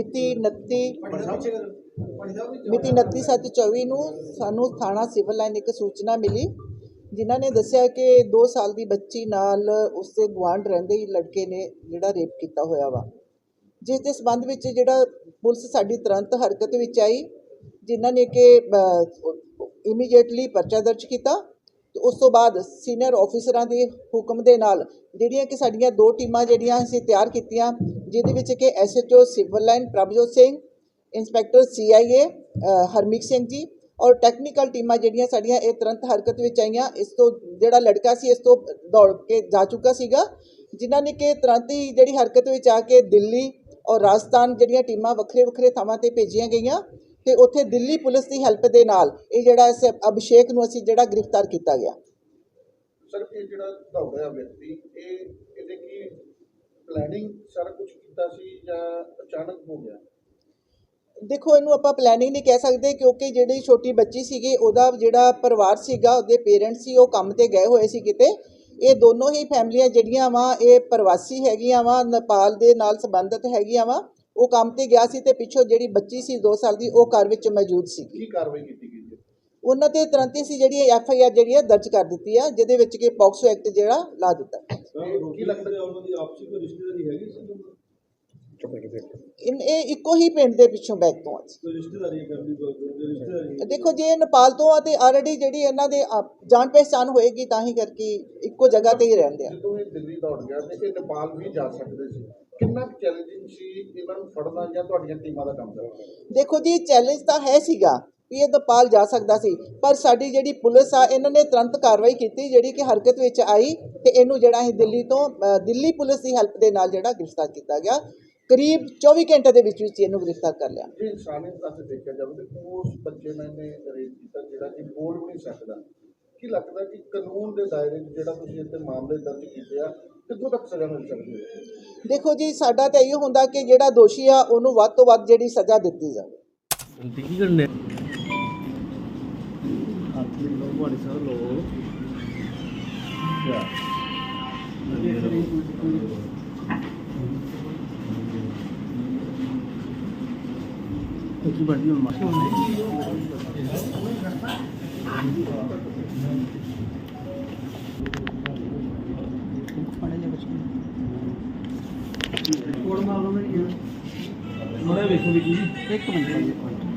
29 ਮਿਤੀ 29/7/24 ਨੂੰ ਸਾਨੂੰ ਥਾਣਾ ਸਿਵਲ ਲਾਈਨ ਇੱਕ ਸੂਚਨਾ ਮਿਲੀ ਜਿਨ੍ਹਾਂ ਨੇ ਦੱਸਿਆ ਕਿ 2 ਸਾਲ ਦੀ ਬੱਚੀ ਨਾਲ ਉਸਦੇ ਗੁਆਂਢ ਰਹਿੰਦੇ ਹੀ ਲੜਕੇ ਨੇ ਜਿਹੜਾ ਰੇਪ ਕੀਤਾ ਹੋਇਆ ਵਾ। ਜਿਸ ਦੇ ਸਬੰਧ ਵਿੱਚ ਜਿਹੜਾ ਪੁਲਿਸ ਸਾਡੀ ਤੁਰੰਤ ਹਰਕਤ ਵਿੱਚ ਆਈ ਜਿਨ੍ਹਾਂ ਨੇ ਕਿ ਇਮੀਡੀਏਟਲੀ ਪਰਚਾ ਦਰਜ ਕੀਤਾ। ਉਸ ਤੋਂ ਬਾਅਦ ਸੀਨੀਅਰ ਆਫੀਸਰਾਂ ਦੇ ਹੁਕਮ ਦੇ ਨਾਲ ਜਿਹੜੀਆਂ ਕਿ ਸਾਡੀਆਂ ਦੋ ਟੀਮਾਂ ਜਿਹੜੀਆਂ ਅਸੀਂ ਤਿਆਰ ਕੀਤੀਆਂ, ਜਿਹਦੇ ਵਿੱਚ ਕਿ SHO civil line Prabhjot Singh inspector CIA Harmeet Singh ji ਔਰ ਟੈਕਨੀਕਲ ਟੀਮਾਂ ਜਿਹੜੀਆਂ ਸਾਡੀਆਂ ਇਹ ਤੁਰੰਤ ਹਰਕਤ ਵਿੱਚ ਆਈਆਂ। ਇਸ ਤੋਂ ਜਿਹੜਾ ਲੜਕਾ ਸੀ, ਇਸ ਤੋਂ ਦੌੜ ਕੇ ਜਾ ਚੁੱਕਾ ਸੀਗਾ, ਜਿਨ੍ਹਾਂ ਨੇ ਕਿ ਤੁਰੰਤ ਹੀ ਜਿਹੜੀ ਹਰਕਤ ਵਿੱਚ ਆ ਕੇ ਦਿੱਲੀ ਔਰ ਰਾਜਸਥਾਨ ਜਿਹੜੀਆਂ ਟੀਮਾਂ ਵੱਖਰੇ ਵੱਖਰੇ ਥਾਵਾਂ ਤੇ ਭੇਜੀਆਂ ਗਈਆਂ। ਤੇ ਉੱਥੇ ਦਿੱਲੀ ਪੁਲਿਸ ਦੀ ਹੈਲਪ ਦੇ ਨਾਲ ਇਹ ਜਿਹੜਾ ਇਸ ਅਭਿਸ਼ੇਕ ਨੂੰ ਅਸੀਂ ਜਿਹੜਾ ਗ੍ਰਿਫਤਾਰ ਕੀਤਾ ਗਿਆ। ਸਰ ਇਹ ਜਿਹੜਾ ਦੌੜਿਆ ਵਿਅਕਤੀ ਇਹ ਇਹਦੇ ਕੀ ਪਲੈਨਿੰਗ ਸਾਰਾ ਕੁਝ ਕੀਤਾ ਸੀ ਜਾਂ ਅਚਾਨਕ ਹੋ ਗਿਆ? ਦੇਖੋ ਇਹਨੂੰ ਆਪਾਂ ਪਲੈਨਿੰਗ ਨਹੀਂ ਕਹਿ ਸਕਦੇ ਕਿਉਂਕਿ ਜਿਹੜੀ ਛੋਟੀ ਬੱਚੀ ਸੀਗੀ ਉਹਦਾ ਜਿਹੜਾ ਪਰਿਵਾਰ ਸੀਗਾ ਉਹਦੇ ਪੇਰੈਂਟਸ ਸੀ ਉਹ ਕੰਮ ਤੇ ਗਏ ਹੋਏ ਸੀ ਕਿਤੇ। ਇਹ ਦੋਨੋਂ ਹੀ ਫੈਮਲੀਆਂ ਜਿਹੜੀਆਂ ਵਾ ਇਹ ਪ੍ਰਵਾਸੀ ਹੈਗੀਆਂ ਵਾ ਨੇਪਾਲ ਦੇ ਨਾਲ ਸੰਬੰਧਿਤ ਹੈਗੀਆਂ ਵਾ। ਉਹ ਕੰਮ ਤੇ ਗਿਆ ਸੀ ਤੇ ਪਿੱਛੋਂ ਜਿਹੜੀ ਬੱਚੀ ਸੀ 2 ਸਾਲ ਦੀ ਉਹ ਘਰ ਵਿੱਚ ਮੌਜੂਦ ਸੀ। ਕੀ ਕਾਰਵਾਈ ਕੀਤੀ ਗਈ ਹੈ ਉਹਨਾਂ ਤੇ ਤੁਰੰਤ ਹੀ ਸੀ ਜਿਹੜੀ ਐਫ ਆਈ ਆਰ ਜਿਹੜੀ ਹੈ ਦਰਜ ਕਰ ਦਿੱਤੀ ਆ ਜਿਹਦੇ ਵਿੱਚ ਕਿ ਪੌਕਸੋ ਐਕਟ ਜਿਹੜਾ ਲਾ ਦਿੱਤਾ। ਇਹ ਕੀ ਲੱਗਦਾ ਉਹਨਾਂ ਦੀ ਆਪਸੀ ਕੋਈ ਰਿਸ਼ਤੇਦਾਰੀ ਹੈਗੀ ਸੀ? ਇਨ ਇਹ ਇੱਕੋ ਹੀ ਪਿੰਡ ਦੇ ਪਿੱਛੋਂ ਬੈਕ ਤੋਂ ਆ। ਜੀ। ਕੋਈ ਰਿਸ਼ਤੇਦਾਰੀ ਫੈਮਿਲੀ ਕੋਈ ਰਿਸ਼ਤੇਦਾਰੀ ਦੇਖੋ ਜੇ ਇਹ ਨੇਪਾਲ ਤੋਂ ਆ ਤੇ ਆਲਰੇਡੀ ਜਿਹੜੀ ਇਹਨਾਂ ਦੇ ਆਪ- ਜਾਣ ਪਹਿਚਾਣ ਹੋਏਗੀ ਤਾਂ ਹੀ ਕਰਕੇ ਇੱਕੋ ਜਗ੍ਹਾ ਤੇ ਹੀ ਰਹਿੰਦੇ ਆ। ਜਦੋਂ ਇਹ ਦਿੱਲੀ ਦੌੜ ਗਿਆ ਤੇ ਇਹ ਨੇਪਾਲ ਵੀ ਜਾ ਸਕਦੇ ਸੀ। ਕਿੰਨਾ ਚੈਲੰਜਿੰਗ ਸੀ ਇਹਨਾਂ ਨੂੰ ਫੜਨਾ ਜਾਂ ਤੁਹਾਡੀਆਂ ਟੀਮਾਂ ਦਾ ਕੰਮ ਕਰਨਾ? ਦੇਖੋ ਜੀ ਚੈਲੰਜ ਤਾਂ ਹੈ ਸੀਗਾ ਵੀ ਇਹ ਨੇਪਾਲ ਜਾ ਸਕਦਾ ਸੀ ਪਰ ਸਾਡੀ ਜਿਹੜੀ ਪੁਲਿਸ ਆ ਇਹਨਾਂ ਨੇ ਤੁਰੰਤ ਕਾਰਵਾਈ ਕੀਤੀ ਜਿਹੜੀ ਕਿ ਹਰਕਤ ਵਿੱਚ ਆਈ ਤੇ ਇਹਨੂੰ ਜਿਹੜਾ ਅਸੀਂ ਦਿੱਲੀ ਤੋਂ ਦਿੱਲੀ ਪੁਲਿਸ ਦੀ ਹੈਲਪ ਦੇ ਨਾਲ ਜਿਹੜਾ ਗ੍ਰਿਫਤਾਰ ਕੀਤਾ ਗਿਆ ਕਰੀਬ 24 ਘੰਟੇ ਦੇ ਵਿੱਚ ਵਿੱਚ ਇਹਨੂੰ ਗ੍ਰਿਫਤਾਰ ਕਰ ਲਿਆ। ਜੇ ਇਨਸਾਨੀਅਤ ਪਾਸੇ ਦੇਖਿਆ ਜਾਵੇ ਤੇ ਉਸ ਬੱਚੇ ਨੇ ਇਹਨੇ ਰੇਪ ਕੀਤਾ ਜਿਹੜਾ ਕਿ ਬੋਲ ਵੀ ਨਹੀਂ ਸਕਦਾ। ਕੀ ਲੱਗਦਾ ਕਿ ਕਾਨੂੰਨ ਦੇ ਦਾਇਰੇ 'ਚ ਜਿਹੜਾ ਤੁਸੀਂ ਇੱਥੇ ਮਾਮਲੇ ਦਰਜ ਕੀਤੇ ਆ ਕਿੱਥੋਂ ਤੱਕ ਸਜ਼ਾ ਮਿਲ ਸਕਦੀ ਹੈ? ਦੇਖੋ ਜੀ ਸਾਡਾ ਤਾਂ ਇਹੋ ਹੁੰਦਾ ਕਿ ਜਿਹੜਾ ਦੋਸ਼ੀ ਆ ਉਹਨੂੰ ਵੱਧ ਤੋਂ ਵੱਧ ਜਿਹੜੀ ਸਜ਼ਾ ਦਿੱਤੀ ਜਾਵੇ। ਕੀ ਕਰਨੇ? ਹੱਥ ਲਈ ਲੋ ਬੜੀ ਸਰ ਲੋ ਕੀ ਬੜੀ ਹੁਣ ਮਾਸ਼ਾ ਕੋੜ ਮਾਰ ਲਓ ਮੇਰੀ ਮੜਾ ਵੇਖੋ ਵੀ ਜੀ ਇੱਕ ਮਿੰਟ ਇੱਕ ਮਿੰਟ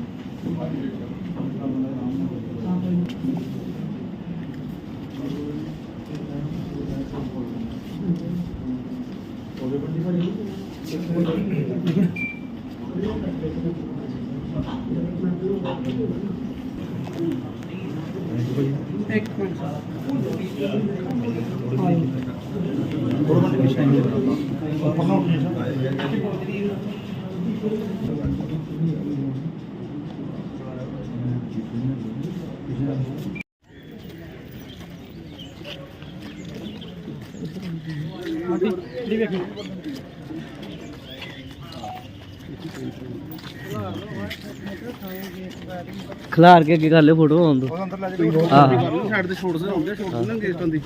एक मिनट Hadi, bir bakayım. ਖਿਲਾਰ ਕੇ ਕੀ ਕਰ ਲੈ ਫੋਟੋ ਆਉਣ ਦੋ ਹਾਂ ਸਾਈਡ ਤੇ ਛੋੜ ਸੇ ਹੁੰਦੇ ਛੋੜ ਸੇ ਨਾ ਗੇਸਟਾਂ ਦੀ।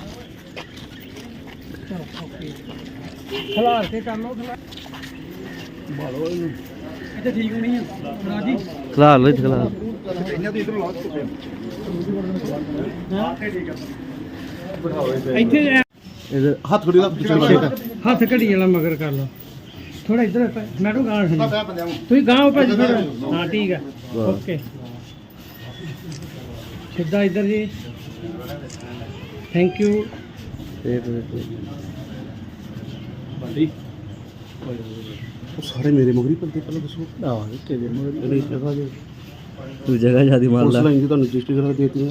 ਖਿਲਾਰ ਕੇ ਕਰ ਲੋ ਇੱਥੇ ਠੀਕ ਹੋਣੀ ਆ। ਰਾਜੀ ਖਿਲਾਰ ਲੋ ਖਿਲਾਰ। ਇਹਨਾਂ ਦੀ ਇਧਰ ਲਾਸ ਇੱਥੇ ਇਧਰ ਹੱਥ ਖੜੀ ਦਾ ਹੱਥ ਘੜੀ ਵਾਲਾ ਮਗਰ ਕਰ ਲਓ ਥੋੜਾ ਇੱਧਰ ਮੈਡਮ ਗਾਂ ਨੂੰ। ਤੁਸੀਂ ਗਾਂ ਉੱਪਰ ਥੋੜਾ ਹਾਂ ਠੀਕ ਹੈ ਓਕੇ। ਸਿੱਧਾ ਇੱਧਰ ਜੀ। ਥੈਂਕ ਯੂ ਉਹ ਸਾਰੇ ਮੇਰੇ ਮਗਰੀ ਪਲਤੇ ਪਹਿਲਾਂ ਦੱਸੋ। ਆਹ ਤੇਰੇ ਮਗਰ ਇਹ ਜਗ੍ਹਾ ਦੇ ਤੂੰ ਜਗ੍ਹਾ ਜਿਆਦੀ ਮਾਰ ਲਾ। ਲਾਈਨ ਜੀ ਤੁਹਾਨੂੰ ਰਜਿਸਟਰ ਕਰਾ ਦੇਤੀ ਹੈ।